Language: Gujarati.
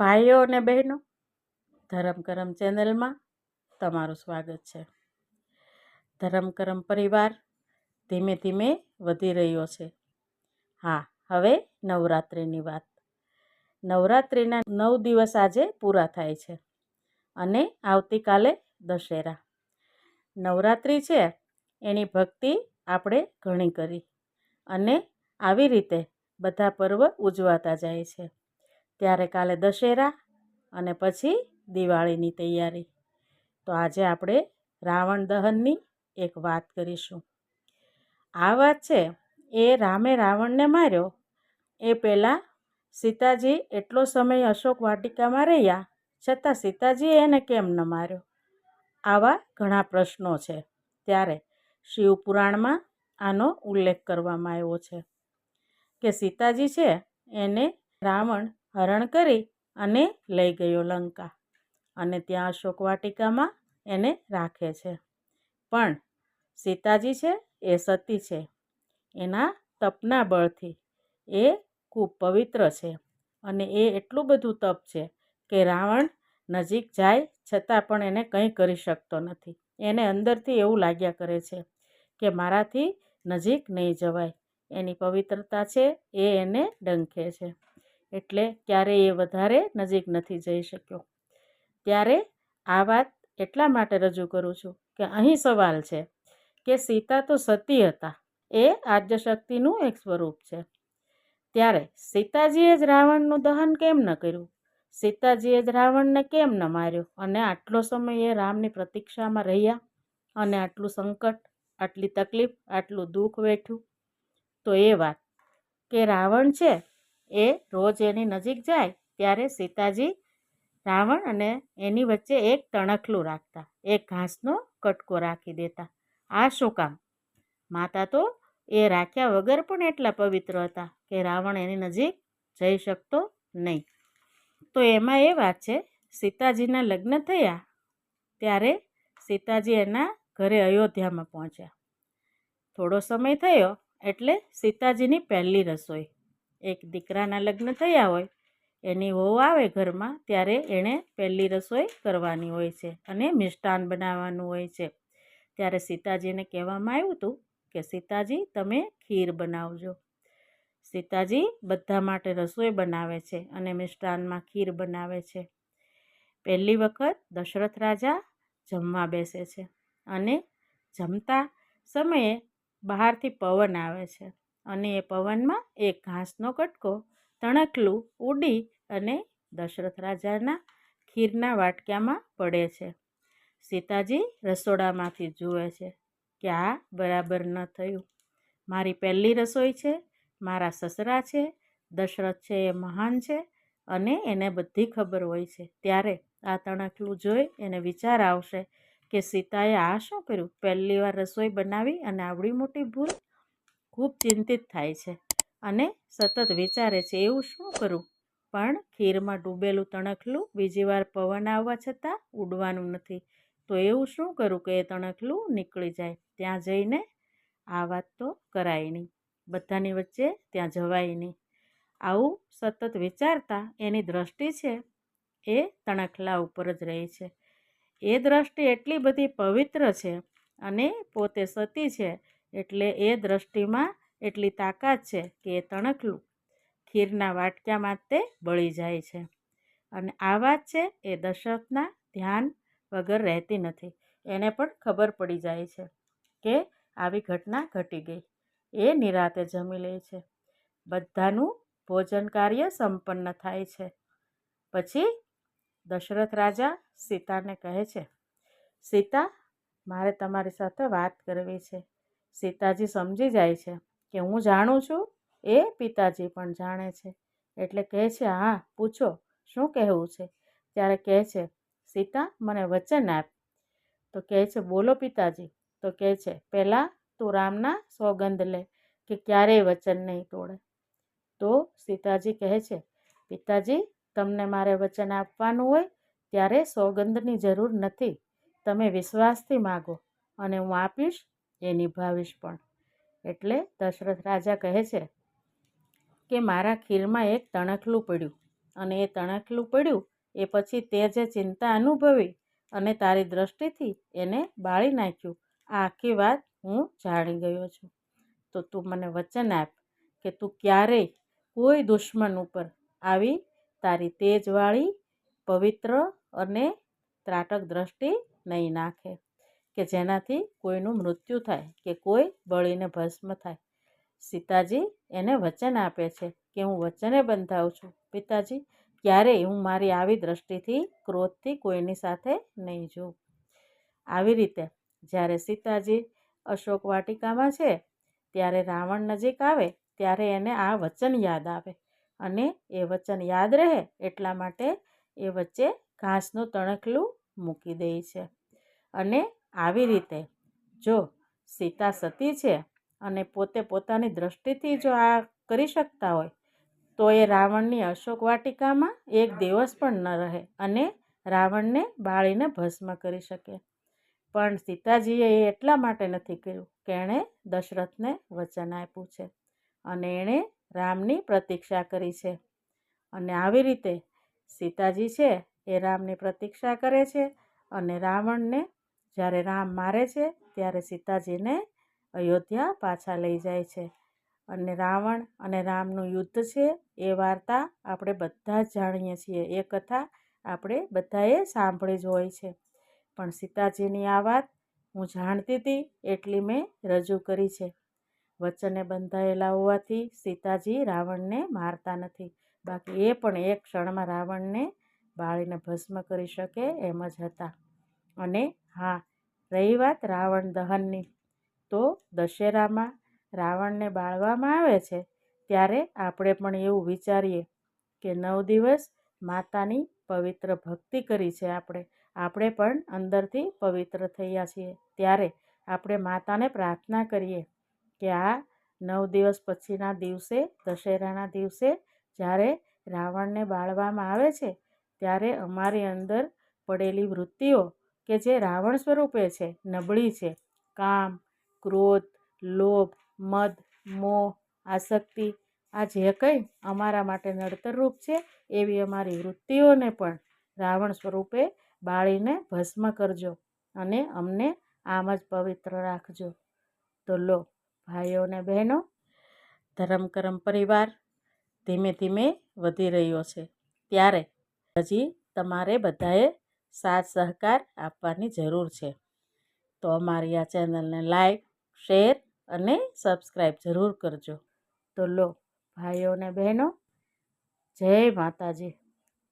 ભાઈઓ અને બહેનો, ધરમ કરમ ચેનલમાં તમારું સ્વાગત છે. ધરમ કરમ પરિવાર ધીમે ધીમે વધી રહ્યો છે. હા, હવે નવરાત્રિની વાત. નવરાત્રિના નવ દિવસ આજે પૂરા થાય છે અને આવતીકાલે દશેરા. નવરાત્રિ છે એની ભક્તિ આપણે ઘણી કરી અને આવી રીતે બધા પર્વ ઉજવાતા જાય છે. ત્યારે કાલે દશેરા અને પછી દિવાળીની તૈયારી. તો આજે આપણે રાવણ દહનની એક વાત કરીશું. આ વાત છે, એ રામે રાવણને માર્યો. એ પહેલાં સીતાજી એટલો સમય અશોક વાટિકામાં રહ્યા, છતાં સીતાજીએ એને કેમ ન માર્યો? આવા ઘણા પ્રશ્નો છે. ત્યારે શિવપુરાણમાં આનો ઉલ્લેખ કરવામાં આવ્યો છે કે સીતાજી છે, એને રાવણ હરણ કરી અને લઈ ગયો લંકા. અને ત્યાં અશોક વાટિકામાં એને રાખે છે. પણ સીતાજી છે એ સતી છે. એના તપના બળથી એ ખૂબ પવિત્ર છે અને એ એટલું બધું તપ છે કે રાવણ નજીક જાય છતાં પણ એને કંઈ કરી શકતો નથી. એને અંદરથી એવું લાગ્યા કરે છે કે મારાથી નજીક નહીં જવાય. એની પવિત્રતા છે એ એને ડંખે છે. એટલે ક્યારેય એ વધારે નજીક નથી જઈ શક્યો. ત્યારે આ વાત એટલા માટે રજૂ કરું છું કે અહીં સવાલ છે કે સીતા તો સતી હતા, એ આદ્યશક્તિનું એક સ્વરૂપ છે. ત્યારે સીતાજીએ જ રાવણનું દહન કેમ ન કર્યું? સીતાજીએ જ રાવણને કેમ ન માર્યો? અને આટલો સમય એ રામની પ્રતીક્ષામાં રહ્યા? અને આટલું સંકટ, આટલી તકલીફ, આટલું દુઃખ વેઠ્યું? તો એ વાત કે રાવણ છે એ રોજ એની નજીક જાય ત્યારે સીતાજી, રાવણ અને એની વચ્ચે એક તણખલું રાખતા, એક ઘાસનો કટકો રાખી દેતા. આ શું કામ? માતા તો એ રાખ્યા વગર પણ એટલા પવિત્ર હતા કે રાવણ એની નજીક જઈ શકતો નહીં. તો એમાં એ વાત છે, સીતાજીના લગ્ન થયા ત્યારે સીતાજી એના ઘરે અયોધ્યામાં પહોંચ્યા. થોડો સમય થયો એટલે સીતાજીની પહેલી રસોઈ. એક દીકરાના લગ્ન થયા હોય, એની વહુ આવે ઘરમાં, ત્યારે એણે પહેલી રસોઈ કરવાની હોય છે અને મિષ્ટાન બનાવવાનું હોય છે. ત્યારે સીતાજીને કહેવામાં આવ્યું હતું કે, સીતાજી, તમે ખીર બનાવજો. સીતાજી બધા માટે રસોઈ બનાવે છે અને મિષ્ટાનમાં ખીર બનાવે છે. પહેલી વખત દશરથ રાજા જમવા બેસે છે અને જમતા સમયે બહારથી પવન આવે છે. અને એ પવનમાં એક ઘાસનો કટકો તણકલું ઉડી અને દશરથ રાજાના ખીરના વાટક્યામાં પડે છે. સીતાજી રસોડામાંથી જુએ છે કે આ બરાબર ન થયું. મારી પહેલી રસોઈ છે, મારા સસરા છે, દશરથ છે એ મહાન છે અને એને બધી ખબર હોય છે. ત્યારે આ તણકલું જોઈ એને વિચાર આવશે કે સીતાએ આ શું કર્યું? પહેલી વાર રસોઈ બનાવી અને આવડી મોટી ભૂલ ખૂબ ચિંતિત થાય છે અને સતત વિચારે છે, એવું શું કરું? પણ ખીરમાં ડૂબેલું તણખલું બીજી વાર પવન આવવા છતાં ઉડવાનું નથી. તો એવું શું કરું કે એ તણખલું નીકળી જાય? ત્યાં જઈને આ વાત તો કરાય નહીં. બધાની વચ્ચે ત્યાં જવાય નહીં. આવું સતત વિચારતા એની દ્રષ્ટિ છે એ તણખલા ઉપર જ રહે છે. એ દ્રષ્ટિ એટલી બધી પવિત્ર છે અને પોતે સતી છે એટલે એ દ્રષ્ટિમાં એટલી તાકાત છે કે એ તણખલું. ખીરના વાટક્યામાં તે બળી જાય છે. અને આ વાત છે એ દશરથના ધ્યાન વગર રહેતી નથી. એને પણ ખબર પડી જાય છે કે આવી ઘટના ઘટી ગઈ. એ નિરાતે જમી લે છે. બધાનું ભોજન કાર્ય સંપન્ન થાય છે. પછી દશરથ રાજા સીતાને કહે છે, સીતા, મારે તમારી સાથે વાત કરવી છે. સીતાજી સમજી જાય છે કે હું જાણું છું, એ પિતાજી પણ જાણે છે. એટલે કહે છે, હા, પૂછો, શું કહેવું છે? ત્યારે કહે છે, સીતા, મને વચન આપ. તો કહે છે, બોલો પિતાજી. તો કહે છે, પહેલાં તું રામના સોગંદ લે, કે ક્યારેય વચન નહીં તોડે. તો સીતાજી કહે છે, પિતાજી, તમને મારે વચન આપવાનું હોય ત્યારે સોગંદની જરૂર નથી. તમે વિશ્વાસથી માગો અને હું આપીશ એ નિભાવીશ પણ. એટલે દશરથ રાજા કહે છે કે મારા ખીરમાં એક તણખલું પડ્યું અને એ તણખલું પડ્યું એ પછી તે જે ચિંતા અનુભવી અને તારી દ્રષ્ટિથી એને બાળી નાખ્યું, આ આખી વાત હું જાણી ગયો છું. તો તું મને વચન આપ કે તું ક્યારેય કોઈ દુશ્મન ઉપર આવી તારી તેજવાળી, પવિત્ર અને ત્રાટક દ્રષ્ટિ નહીં નાખે. કે જેનાથી કોઈનું મૃત્યુ થાય કે કોઈ બળીને ભસ્મ થાય. સીતાજી એને વચન આપે છે કે હું વચને બંધાવું છું. પિતાજી, ક્યારેય હું મારી આવી દ્રષ્ટિથી ક્રોધથી કોઈની સાથે નહીં જોઉં. આવી રીતે જ્યારે સીતાજી અશોક વાટિકામાં છે, ત્યારે રાવણ નજીક આવે, ત્યારે એને આ વચન યાદ આવે અને એ વચન યાદ રહે એટલા માટે એ વચ્ચે ઘાસનું તણખલું મૂકી દે છે. અને આવી રીતે જો સીતા સતી છે અને પોતે પોતાની દ્રષ્ટિથી જો આ કરી શકતા હોય, તો એ રાવણની અશોક વાટિકામાં એક દિવસ પણ ન રહે અને રાવણને બાળીને ભસ્મ કરી શકે. પણ સીતાજીએ એ એટલા માટે નથી કર્યું કે એણે દશરથને વચન આપ્યું છે અને એણે રામની પ્રતીક્ષા કરી છે. અને આવી રીતે સીતાજી છે એ રામની પ્રતીક્ષા કરે છે અને રાવણને જ્યારે રામ મારે છે, ત્યારે સીતાજીને અયોધ્યા પાછા લઈ જાય છે. અને રાવણ અને રામનું યુદ્ધ છે, એ વાર્તા આપણે બધા જ જાણીએ છીએ. એ કથા આપણે બધાએ સાંભળી જ હોય છે. પણ સીતાજીની આ વાત હું જાણતી હતી, એટલી મેં રજૂ કરી છે. વચને બંધાયેલા હોવાથી સીતાજી રાવણને મારતા નથી. બાકી એ પણ એક ક્ષણમાં રાવણને બાળીને ભસ્મ કરી શકે એમ જ હતા. અને હા, રહી વાત રાવણ દહનની. તો દશેરામાં રાવણને બાળવામાં આવે છે, ત્યારે આપણે પણ એવું વિચારીએ કે નવ દિવસ માતાની પવિત્ર ભક્તિ કરી છે આપણે. આપણે પણ અંદરથી પવિત્ર થયા છીએ, ત્યારે આપણે માતાને પ્રાર્થના કરીએ કે આ નવ દિવસ પછીના દિવસે, દશેરાના દિવસે જ્યારે રાવણને બાળવામાં આવે છે, ત્યારે અમારી અંદર પડેલી વૃત્તિઓ કે જે રાવણ સ્વરૂપે છે, નબળી છે. કામ, ક્રોધ, લોભ, મદ, મોહ, આસક્તિ, આ જે કંઈ અમારા માટે નડતરરૂપ છે, એવી અમારી વૃત્તિઓને પણ રાવણ સ્વરૂપે બાળીને ભસ્મ કરજો અને અમને આમ જ પવિત્ર રાખજો. તો લો, ભાઈઓ અને બહેનો, ધર્મ કરમ પરિવાર ધીમે ધીમે વધી રહ્યો છે. ત્યારે હજી તમારે બધાએ સાથ સહકાર આપવાની જરૂર છે. તો અમારી આ ચેનલને લાઈક, શેર અને સબસ્ક્રાઈબ જરૂર કરજો. તો લો, ભાઈઓ અને બહેનો, જય માતાજી.